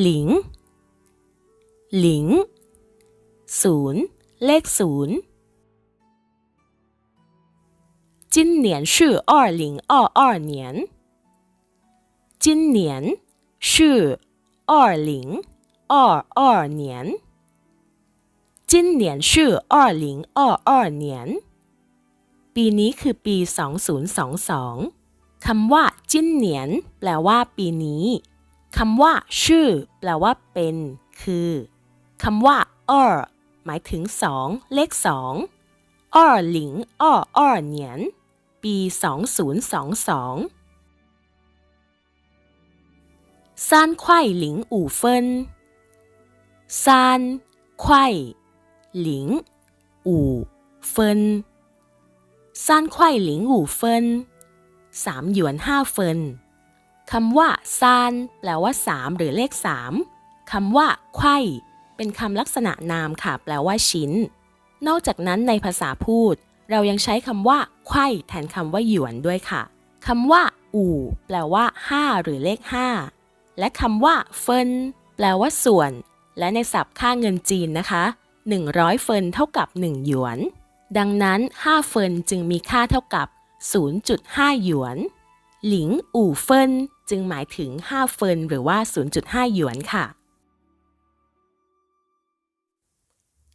หลิง หลิง ศูนย์ เลขศูนย์今年是二零二二年。今年是二零二二年。今年是二零二二年。ปีนี้คือปี 2022 คำว่าจิ้นเหนียนแปลว่าปีนี้ คำว่า ชื่อ แปลว่า เป็น คือคำว่าอ้อหมายถึงสองเลขสองอ้อหลิงอ้ออ้อเหนียน ปี 2022ซานไขว้หลิงอู่เฟินซานไขว้หลิงอู่เฟินซานไขว้หลิงอู่เฟินสามหยวนห้าเฟิน คำว่าซานแปลว่าสามหรือเลขสามคำว่าไขว้เป็นคำลักษณะนามค่ะ แปลว่าชิ้น นอกจากนั้นในภาษาพูด เรายังใช้คำว่าไขว้แทนคำว่าหยวนด้วยค่ะคำว่า อู่ แปลว่าห้าหรือเลขห้าและคำว่าเฟินแปลว่าส่วน และในศัพท์ค่าเงินจีนนะคะ 100 เฟินเท่ากับ 1 หยวน ดังนั้น 5 เฟินจึงมีค่าเท่ากับ 0.5 หยวน หลิงอู่เฟินจึงหมายถึง 5 เฟินหรือว่า 0.5 หยวนค่ะ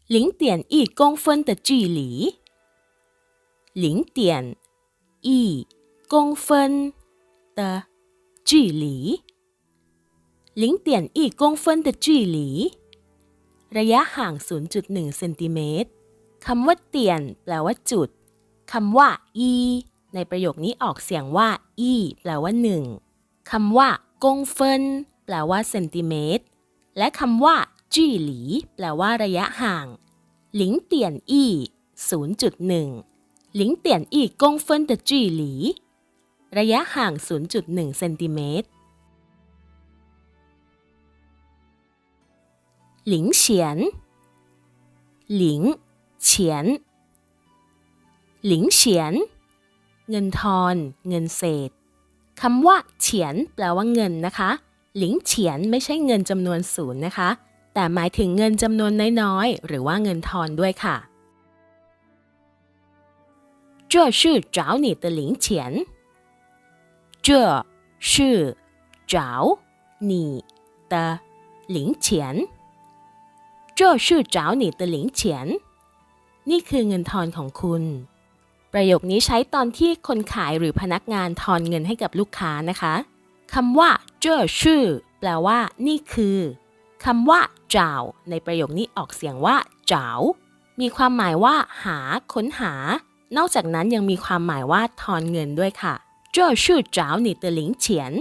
零点一公分的距离，零点一公分的距离。零点一公分的距离ระยะห่าง 0.1 เซนติเมตร คำว่าเตียน แปลว่าจุด คำว่า อี ในประโยคนี้ออกเสียงว่า อีแปลว่าหนึ่งคำว่ากงเฟินแปลว่าเซนติเมตร และคำว่าจี้หลี แปลว่าระยะห่าง หลิงเตียนอี้0.1 หลิงเตียนอีกงเฟินเดจี้หลี ระยะห่าง 0.1เซนติเมตร หลิงเฉียน หลิงเฉียน หลิงเฉียน เงินทอน เงินเศษ คำว่า เฉียน แปลว่าเงินนะคะ หลิงเฉียนไม่ใช่เงินจำนวนศูนย์นะคะ แต่หมายถึงเงินจำนวนน้อยๆ หรือว่าเงินทอนด้วยค่ะ这是找你的零钱这是找你的零钱这是找你的零钱นี่คือเงินทอนของคุณ ประโยคนี้ใช้ตอนที่คนขายหรือพนักงานทอนเงินให้กับลูกค้านะคะคำว่าเจ้าชื่อ แปลว่า นี่คือคำว่าเจ้าในประโยคนี้ออกเสียงว่าเจ้ามีความหมายว่า หา ค้นหา นอกจากนั้นยังมีความหมายว่าทอนเงินด้วยค่ะเจ้าชื่อจ้าหนีเตอหลิงเฉียน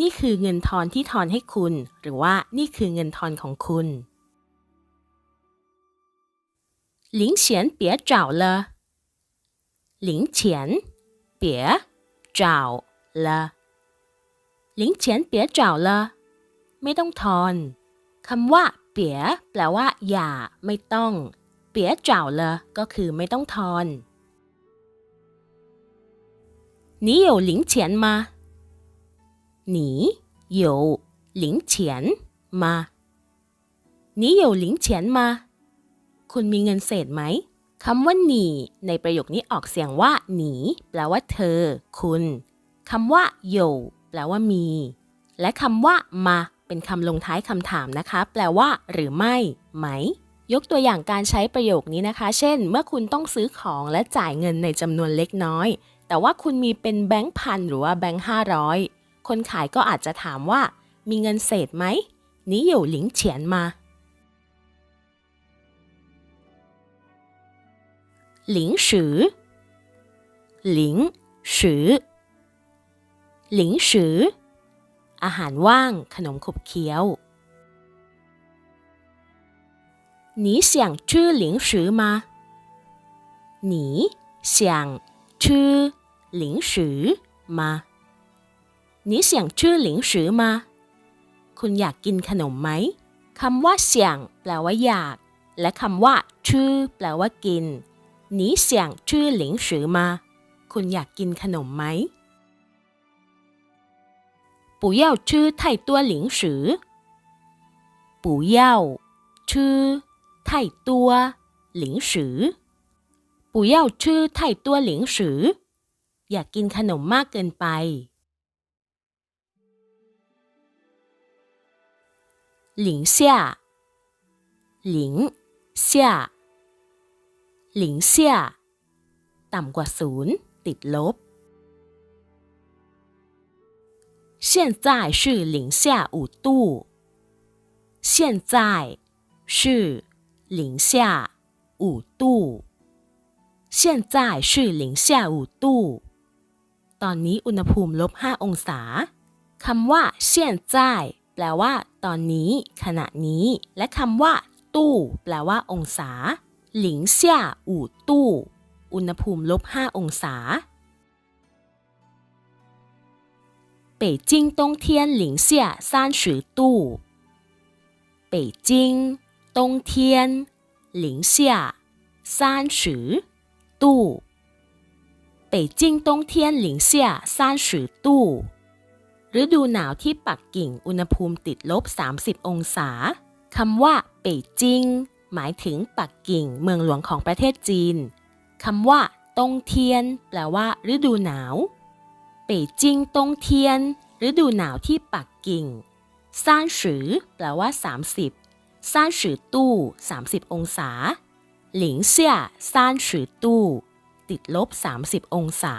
นี่คือเงินทอนที่ทอนให้คุณ หรือว่านี่คือเงินทอนของคุณหลิงเฉียนเปียเจ้าเลย 零钱别找了，零钱别找了ไม่ต้องทอนคำว่าเปียแปลว่า อย่า ไม่ต้อง เปียเจ้าเลยก็คือไม่ต้องทอน你有零钱吗你有零钱吗你有零钱吗คุณมีเงินเศษไหม คำว่าหนีในประโยคนี้ออกเสียงว่าหนี แปลว่าเธอ คุณคำว่าโยแปลว่ามี และคำว่ามา เป็นคำลงท้ายคำถามนะคะ แปลว่า หรือไม่ ไหม ยกตัวอย่างการใช้ประโยคนี้นะคะ เช่น เมื่อคุณต้องซื้อของและจ่ายเงินในจำนวนเล็กน้อย แต่ว่าคุณมีเป็นแบงค์พันหรือว่าแบงค์ห้าร้อยคนขายก็อาจจะถามว่า มีเงินเศษไหมนี้อยู่หลิงเฉียนมา 零食，零食，零食อาหารว่าง ขนมขบเคี้ยว你想吃零食吗你想吃零食吗你想吃零食吗คุณอยากกินขนมไหมคำว่าเสียงแปลว่าอยาก และคำว่าชื่อแปลว่ากิน 你想吃零食吗คุณอยากกินขนมไหม不要吃太多零食 ปู่เย่าชื่อไถ่ตัวหลิงสือ ปู่เย่าชื่อไถ่ตัวหลิงสือ อยากกินขนมมากเกินไป หลิงเซี่ยหลิงเซี่ย หลิงเซี่ยต่ำกว่าศูนย์ติดลบ现在是零下五度。现在是零下五度。现在是零下五度。ตอนนี้อุณหภูมิลบห้าองศา คำว่าเซียนจ่ายแปลว่า ตอนนี้ ขณะนี้ และคำว่า ตู้ แปลว่า องศา หลิงเซี่ยอู่ตู้ อุณหภูมิลบห้าองศา 北京冬天零下三十度。北京冬天零下三十度。北京冬天零下三十度。ฤดูหนาวที่ปักกิ่งอุณหภูมิติดลบ 30 องศา คำว่า เป่ยจิง หมายถึงปักกิ่งเมืองหลวงของประเทศจีนคำว่าตงเทียน แปลว่า ฤดูหนาวเป่ยจิงตงเทียนฤดูหนาวที่ปักกิ่งซ่านสือแปลว่า 30ซ่านสือตู้ 30 องศา หลิงเซี่ยซ่านสือตู้ ติดลบ 30 องศา